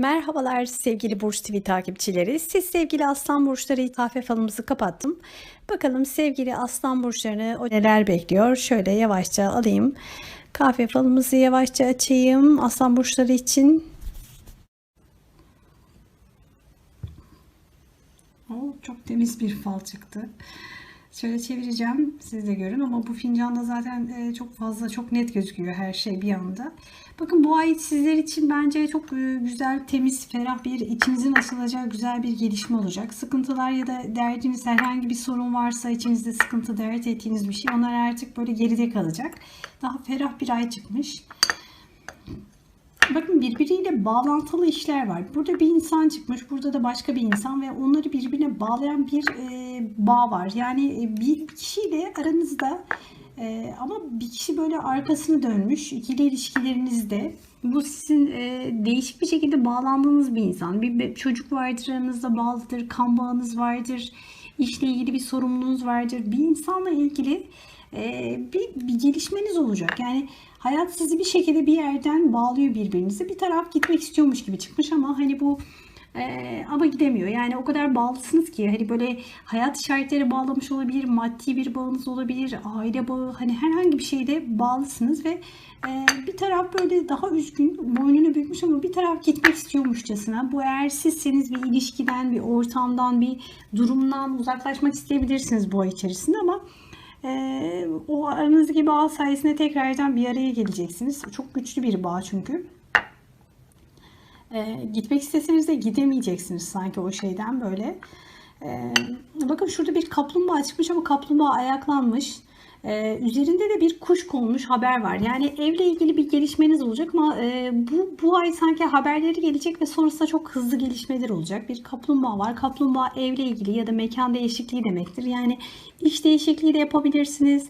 Merhabalar sevgili Burç TV takipçileri. Siz sevgili Aslan Burçları kahve falımızı kapattım. Bakalım sevgili Aslan Burçlarını o neler bekliyor. Şöyle yavaşça alayım. Kahve falımızı yavaşça açayım. Aslan Burçları için. Oo, çok temiz bir fal çıktı. Şöyle çevireceğim siz de görün ama bu fincanda zaten e, çok fazla çok net gözüküyor her şey bir anda. Bakın bu ay sizler için bence çok e, güzel, temiz, ferah bir içinizin açılacağı güzel bir gelişme olacak. Sıkıntılar ya da derdiniz herhangi bir sorun varsa içinizde sıkıntı dert ettiğiniz bir şey onlar artık böyle geride kalacak. Daha ferah bir ay çıkmış. Bakın birbiriyle bağlantılı işler var. Burada bir insan çıkmış, burada da başka bir insan ve onları birbirine bağlayan bir e, bağ var. Yani e, bir kişiyle aranızda e, ama bir kişi böyle arkasını dönmüş ikili ilişkilerinizde. Bu sizin e, değişik bir şekilde bağlandığınız bir insan. Bir, bir çocuk vardır aranızda bağlıdır, kan bağınız vardır, işle ilgili bir sorumluluğunuz vardır. Bir insanla ilgili e, bir, bir gelişmeniz olacak. Yani hayat sizi bir şekilde bir yerden bağlıyor birbirinize. Bir taraf gitmek istiyormuş gibi çıkmış ama hani bu ee, ama gidemiyor. Yani o kadar bağlısınız ki hani böyle hayat şartları bağlamış olabilir, maddi bir bağınız olabilir, aile bağı hani herhangi bir şeyde bağlısınız ve e, bir taraf böyle daha üzgün, boynunu bükmüş ama bir taraf gitmek istiyormuşçasına. Bu eğer sizseniz bir ilişkiden, bir ortamdan, bir durumdan uzaklaşmak isteyebilirsiniz bu ay içerisinde ama e, o aranızdaki bağ sayesinde tekrardan bir araya geleceksiniz. Çok güçlü bir bağ çünkü. E, gitmek isteseniz de gidemeyeceksiniz sanki o şeyden böyle. E, bakın şurada bir kaplumbağa çıkmış ama kaplumbağa ayaklanmış. Ee, üzerinde de bir kuş konmuş haber var. Yani evle ilgili bir gelişmeniz olacak ama e, bu, bu ay sanki haberleri gelecek ve sonrasında çok hızlı gelişmeler olacak. Bir kaplumbağa var. Kaplumbağa evle ilgili ya da mekan değişikliği demektir. Yani iş değişikliği de yapabilirsiniz.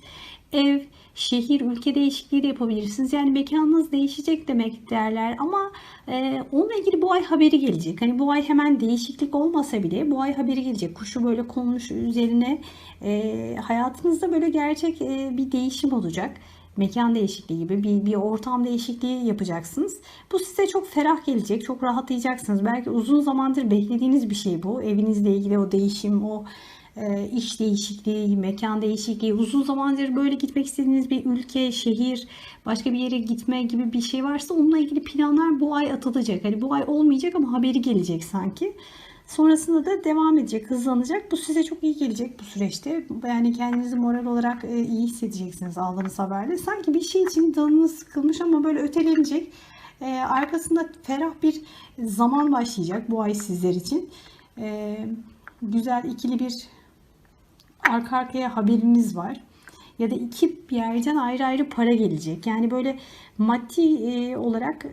Ev, şehir, ülke değişikliği de yapabilirsiniz. Yani mekanınız değişecek demek derler ama e, onunla ilgili bu ay haberi gelecek. Hani bu ay hemen değişiklik olmasa bile bu ay haberi gelecek. Kuşu böyle konmuş üzerine e, hayatınızda böyle gerçek e, bir değişim olacak mekan değişikliği gibi bir, bir ortam değişikliği yapacaksınız. Bu size çok ferah gelecek, çok rahatlayacaksınız. Belki uzun zamandır beklediğiniz bir şey bu. Evinizle ilgili o değişim, o iş değişikliği, mekan değişikliği, uzun zamandır böyle gitmek istediğiniz bir ülke, şehir, başka bir yere gitme gibi bir şey varsa onunla ilgili planlar bu ay atılacak. Hani bu ay olmayacak ama haberi gelecek sanki. Sonrasında da devam edecek, hızlanacak. Bu size çok iyi gelecek bu süreçte. Yani kendinizi moral olarak e, iyi hissedeceksiniz aldığınız haberle. Sanki bir şey için canınız sıkılmış ama böyle ötelenecek. E, arkasında ferah bir zaman başlayacak bu ay sizler için. E, güzel ikili bir arka arkaya haberiniz var. Ya da iki yerden ayrı ayrı para gelecek. Yani böyle maddi e, olarak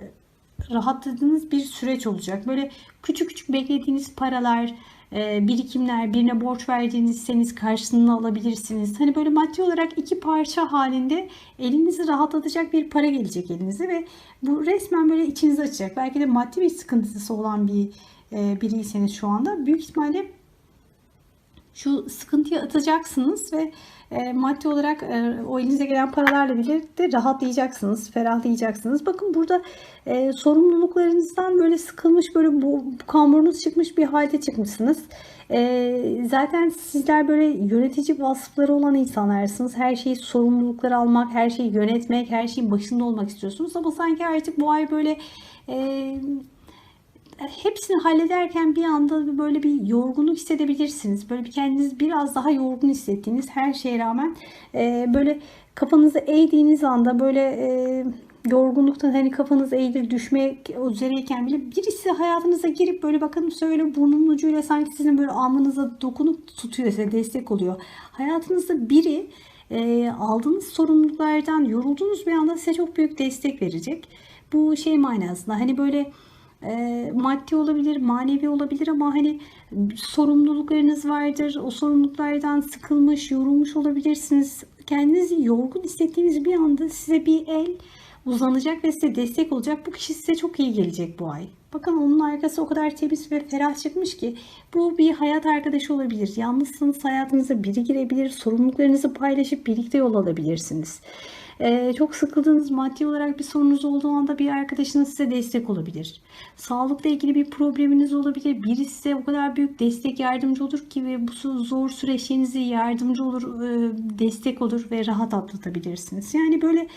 rahatladığınız bir süreç olacak. Böyle küçük küçük beklediğiniz paralar, e, birikimler, birine borç verdiğinizseniz karşılığını alabilirsiniz. Hani böyle maddi olarak iki parça halinde elinizi rahatlatacak bir para gelecek elinize ve bu resmen böyle içinizi açacak. Belki de maddi bir sıkıntısı olan bir e, biriyseniz şu anda büyük ihtimalle şu sıkıntıyı atacaksınız ve e, maddi olarak e, o elinize gelen paralarla birlikte rahatlayacaksınız, ferahlayacaksınız. Bakın burada e, sorumluluklarınızdan böyle sıkılmış, böyle bu, bu kamburunuz çıkmış bir halde çıkmışsınız. E, zaten sizler böyle yönetici vasıfları olan insanlarsınız. Her şeyi sorumlulukları almak, her şeyi yönetmek, her şeyin başında olmak istiyorsunuz. Ama sanki artık bu ay böyle... E, hepsini hallederken bir anda böyle bir yorgunluk hissedebilirsiniz. Böyle bir kendinizi biraz daha yorgun hissettiğiniz her şeye rağmen e, böyle kafanızı eğdiğiniz anda böyle e, yorgunluktan hani kafanız eğilir düşmek üzereyken bile birisi hayatınıza girip böyle bakın söyle burnunun ucuyla sanki sizin böyle alnınıza dokunup tutuyor size destek oluyor. Hayatınızda biri e, aldığınız sorumluluklardan yorulduğunuz bir anda size çok büyük destek verecek. Bu şey manasında hani böyle maddi olabilir, manevi olabilir ama hani sorumluluklarınız vardır. O sorumluluklardan sıkılmış, yorulmuş olabilirsiniz. Kendinizi yorgun hissettiğiniz bir anda size bir el uzanacak ve size destek olacak. Bu kişi size çok iyi gelecek bu ay. Bakın onun arkası o kadar temiz ve ferah çıkmış ki bu bir hayat arkadaşı olabilir. Yalnızsınız hayatınıza biri girebilir. Sorumluluklarınızı paylaşıp birlikte yol alabilirsiniz. E, çok sıkıldığınız maddi olarak bir sorunuz olduğu anda bir arkadaşınız size destek olabilir. Sağlıkla ilgili bir probleminiz olabilir. Birisi size o kadar büyük destek yardımcı olur ki ve bu zor süreçlerinizi yardımcı olur, e, destek olur ve rahat atlatabilirsiniz. Yani böyle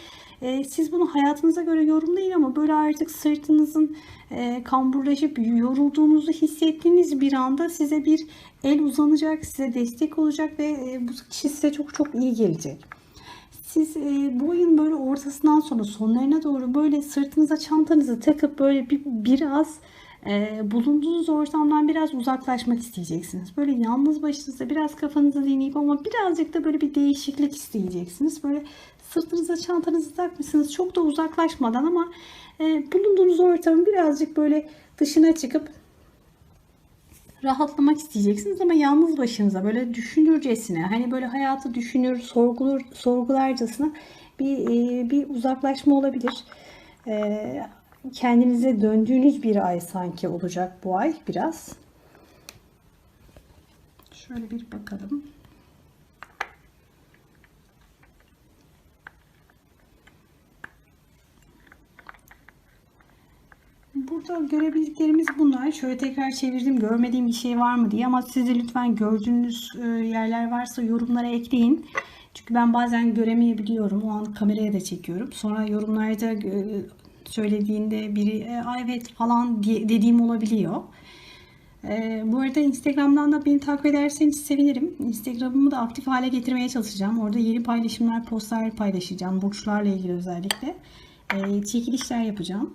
e, siz bunu hayatınıza göre yorumlayın ama böyle artık sırtınızın e, kamburlaşıp yorulduğunuzu hissettiğiniz bir anda size bir el uzanacak, size destek olacak ve e, bu kişi size çok çok iyi gelecek. Siz e, bu ayın böyle ortasından sonra sonlarına doğru böyle sırtınıza çantanızı takıp böyle bir, biraz e, bulunduğunuz ortamdan biraz uzaklaşmak isteyeceksiniz. Böyle yalnız başınıza biraz kafanızı dinleyip ama birazcık da böyle bir değişiklik isteyeceksiniz. Böyle sırtınıza çantanızı takmışsınız çok da uzaklaşmadan ama e, bulunduğunuz ortamın birazcık böyle dışına çıkıp rahatlamak isteyeceksiniz ama yalnız başınıza böyle düşünürcesine hani böyle hayatı düşünür sorgulur sorgularcasına bir e, bir uzaklaşma olabilir. E, kendinize döndüğünüz bir ay sanki olacak bu ay biraz. Şöyle bir bakalım. Burada görebildiklerimiz bunlar. Şöyle tekrar çevirdim. Görmediğim bir şey var mı diye. Ama siz de lütfen gördüğünüz e, yerler varsa yorumlara ekleyin. Çünkü ben bazen göremeyebiliyorum. O an kameraya da çekiyorum. Sonra yorumlarda e, söylediğinde biri e, evet falan dediğim olabiliyor. bu arada Instagram'dan da beni takip ederseniz sevinirim. Instagram'ımı da aktif hale getirmeye çalışacağım. Orada yeni paylaşımlar, postlar paylaşacağım. Burçlarla ilgili özellikle. çekilişler yapacağım.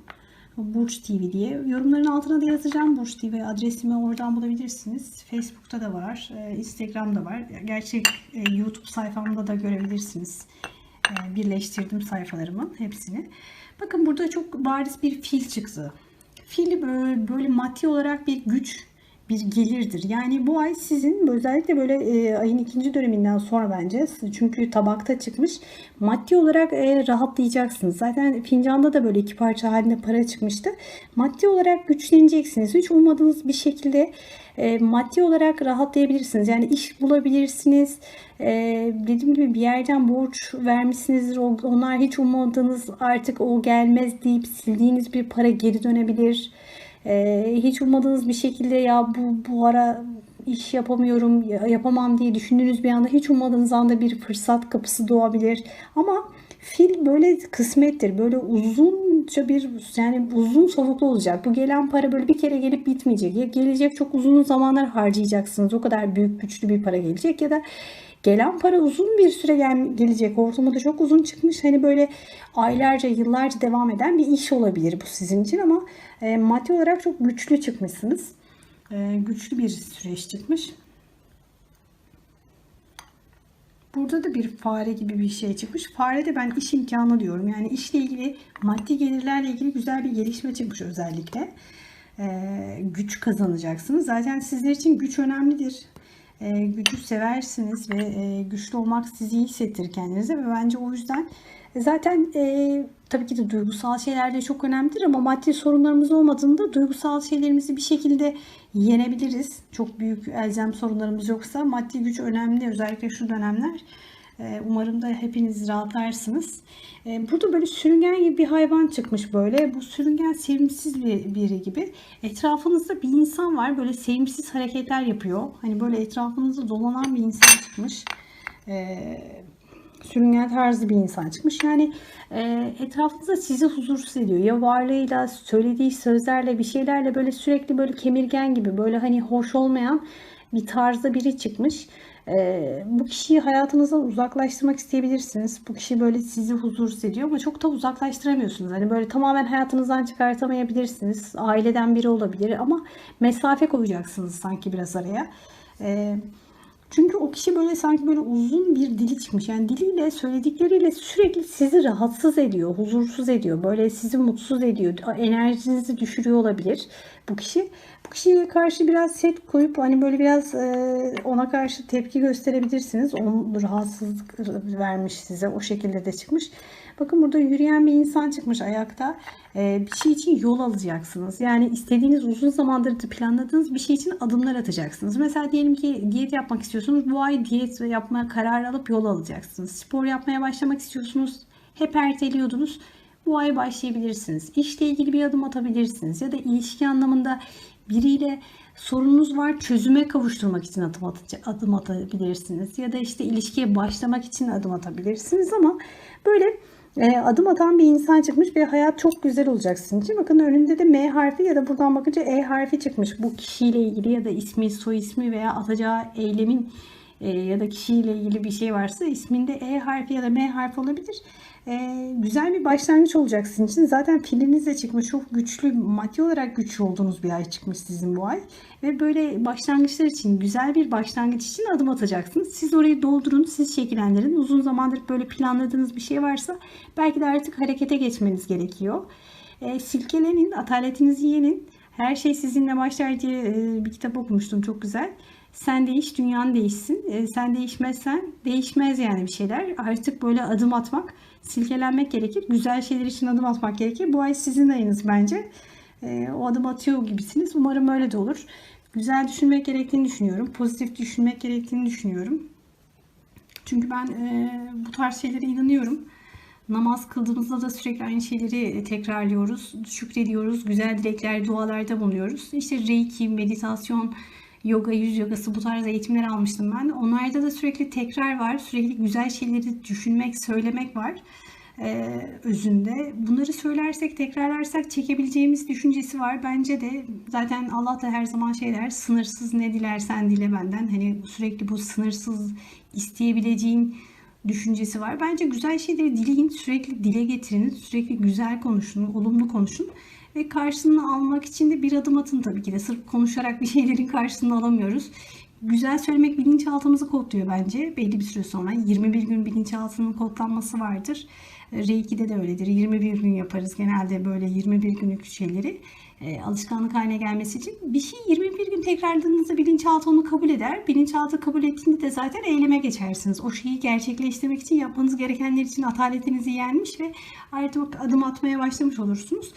Burç TV diye. Yorumların altına da yazacağım. Burç TV adresimi oradan bulabilirsiniz. Facebook'ta da var. E, Instagram'da var. Gerçi e, YouTube sayfamda da görebilirsiniz. E, birleştirdim sayfalarımın hepsini. Bakın burada çok bariz bir fil çıktı. Fil böyle, böyle maddi olarak bir güç bir gelirdir. Yani bu ay sizin özellikle böyle e, ayın ikinci döneminden sonra bence çünkü tabakta çıkmış maddi olarak e, rahatlayacaksınız. Zaten fincanda da böyle iki parça halinde para çıkmıştı. Maddi olarak güçleneceksiniz. Hiç ummadığınız bir şekilde e, maddi olarak rahatlayabilirsiniz. Yani iş bulabilirsiniz. E, dediğim gibi bir yerden borç vermişsinizdir. Onlar hiç ummadığınız artık o gelmez deyip sildiğiniz bir para geri dönebilir. Ee, hiç ummadığınız bir şekilde ya bu, bu ara iş yapamıyorum, yapamam diye düşündüğünüz bir anda hiç ummadığınız anda bir fırsat kapısı doğabilir. Ama fil böyle kısmettir. Böyle uzunca bir yani uzun soluklu olacak. Bu gelen para böyle bir kere gelip bitmeyecek. Ya gelecek çok uzun zamanlar harcayacaksınız. O kadar büyük güçlü bir para gelecek ya da Gelen para uzun bir süre gel gelecek. Ortamı da çok uzun çıkmış. Hani böyle aylarca, yıllarca devam eden bir iş olabilir bu sizin için ama e, maddi olarak çok güçlü çıkmışsınız. E, güçlü bir süreç çıkmış. Burada da bir fare gibi bir şey çıkmış. Fare de ben iş imkanı diyorum. Yani işle ilgili, maddi gelirlerle ilgili güzel bir gelişme çıkmış özellikle. Ee, güç kazanacaksınız. Zaten sizler için güç önemlidir e, gücü seversiniz ve e, güçlü olmak sizi iyi hissettirir kendinize ve bence o yüzden e, zaten e, tabii ki de duygusal şeyler de çok önemlidir ama maddi sorunlarımız olmadığında duygusal şeylerimizi bir şekilde yenebiliriz. Çok büyük elzem sorunlarımız yoksa maddi güç önemli özellikle şu dönemler. Ee, umarım da hepiniz rahatlarsınız. Ee, burada böyle sürüngen gibi bir hayvan çıkmış böyle. Bu sürüngen sevimsiz bir biri gibi. Etrafınızda bir insan var. Böyle sevimsiz hareketler yapıyor. Hani böyle etrafınızda dolanan bir insan çıkmış. Ee, sürüngen tarzı bir insan çıkmış. Yani e, etrafınızda sizi huzursuz ediyor. Ya varlığıyla, söylediği sözlerle, bir şeylerle böyle sürekli böyle kemirgen gibi böyle hani hoş olmayan bir tarzda biri çıkmış. Bu kişiyi hayatınızdan uzaklaştırmak isteyebilirsiniz. Bu kişi böyle sizi huzursuz ediyor ama çok da uzaklaştıramıyorsunuz. Hani böyle tamamen hayatınızdan çıkartamayabilirsiniz. Aileden biri olabilir ama mesafe koyacaksınız sanki biraz araya. Ee, çünkü o kişi böyle sanki böyle uzun bir dili çıkmış. Yani diliyle söyledikleriyle sürekli sizi rahatsız ediyor, huzursuz ediyor. Böyle sizi mutsuz ediyor. Enerjinizi düşürüyor olabilir bu kişi. Bu kişiye karşı biraz set koyup hani böyle biraz e, ona karşı tepki gösterebilirsiniz. Onun rahatsızlık vermiş size o şekilde de çıkmış. Bakın burada yürüyen bir insan çıkmış ayakta. Ee, bir şey için yol alacaksınız. Yani istediğiniz uzun zamandır planladığınız bir şey için adımlar atacaksınız. Mesela diyelim ki diyet yapmak istiyorsunuz. Bu ay diyet yapmaya karar alıp yol alacaksınız. Spor yapmaya başlamak istiyorsunuz hep erteliyordunuz. Bu ay başlayabilirsiniz. İşle ilgili bir adım atabilirsiniz. Ya da ilişki anlamında biriyle sorununuz var çözüme kavuşturmak için adım, atıcı, adım atabilirsiniz. Ya da işte ilişkiye başlamak için adım atabilirsiniz ama böyle e, adım atan bir insan çıkmış ve hayat çok güzel olacak sizin için. Bakın önünde de M harfi ya da buradan bakınca E harfi çıkmış. Bu kişiyle ilgili ya da ismi, soy ismi veya atacağı eylemin e, ya da kişiyle ilgili bir şey varsa isminde E harfi ya da M harfi olabilir. E, güzel bir başlangıç olacak sizin için. Zaten filiniz de çıkmış. Çok güçlü, maddi olarak güçlü olduğunuz bir ay çıkmış sizin bu ay. Ve böyle başlangıçlar için, güzel bir başlangıç için adım atacaksınız. Siz orayı doldurun, siz şekillendirin. Uzun zamandır böyle planladığınız bir şey varsa belki de artık harekete geçmeniz gerekiyor. E, silkelenin, ataletinizi yenin. Her şey sizinle başlar diye e, bir kitap okumuştum. Çok güzel. Sen değiş, dünyan değişsin. E, sen değişmezsen değişmez yani bir şeyler. Artık böyle adım atmak, silkelenmek gerekir. Güzel şeyler için adım atmak gerekir. Bu ay sizin ayınız bence. E, o adım atıyor gibisiniz. Umarım öyle de olur. Güzel düşünmek gerektiğini düşünüyorum. Pozitif düşünmek gerektiğini düşünüyorum. Çünkü ben e, bu tarz şeylere inanıyorum. Namaz kıldığımızda da sürekli aynı şeyleri tekrarlıyoruz. Şükrediyoruz. Güzel dilekler, dualarda bulunuyoruz. İşte reiki, meditasyon, yoga, yüz yogası bu tarz eğitimler almıştım ben. Onlarda da sürekli tekrar var. Sürekli güzel şeyleri düşünmek, söylemek var. Ee, özünde. Bunları söylersek, tekrarlarsak çekebileceğimiz düşüncesi var. Bence de zaten Allah da her zaman şey der, sınırsız ne dilersen dile benden. Hani sürekli bu sınırsız isteyebileceğin düşüncesi var. Bence güzel şeyleri dileyin, sürekli dile getirin, sürekli güzel konuşun, olumlu konuşun ve karşılığını almak için de bir adım atın tabii ki de. Sırf konuşarak bir şeylerin karşılığını alamıyoruz. Güzel söylemek bilinçaltımızı kodluyor bence belli bir süre sonra. 21 gün bilinçaltının kodlanması vardır. Reiki'de de öyledir. 21 gün yaparız genelde böyle 21 günlük şeyleri. E, alışkanlık haline gelmesi için. Bir şey 21 gün tekrarladığınızda bilinçaltı onu kabul eder. Bilinçaltı kabul ettiğinde de zaten eyleme geçersiniz. O şeyi gerçekleştirmek için yapmanız gerekenler için ataletinizi yenmiş ve artık adım atmaya başlamış olursunuz.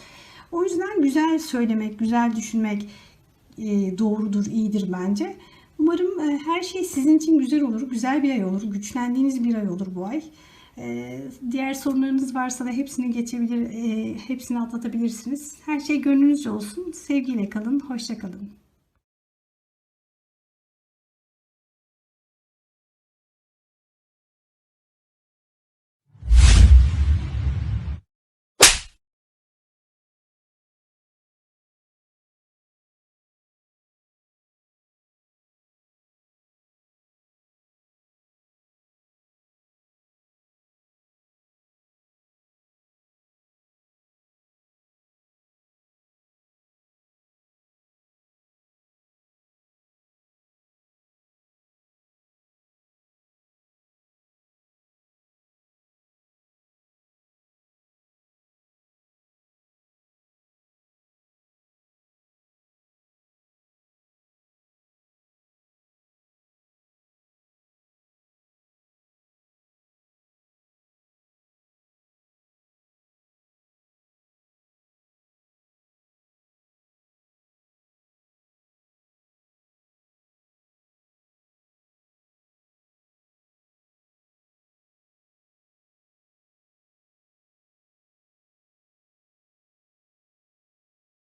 O yüzden güzel söylemek, güzel düşünmek e, doğrudur, iyidir bence. Umarım e, her şey sizin için güzel olur, güzel bir ay olur, güçlendiğiniz bir ay olur bu ay. E, diğer sorunlarınız varsa da hepsini geçebilir, hepsini atlatabilirsiniz. Her şey gönlünüzce olsun. Sevgiyle kalın, hoşça kalın.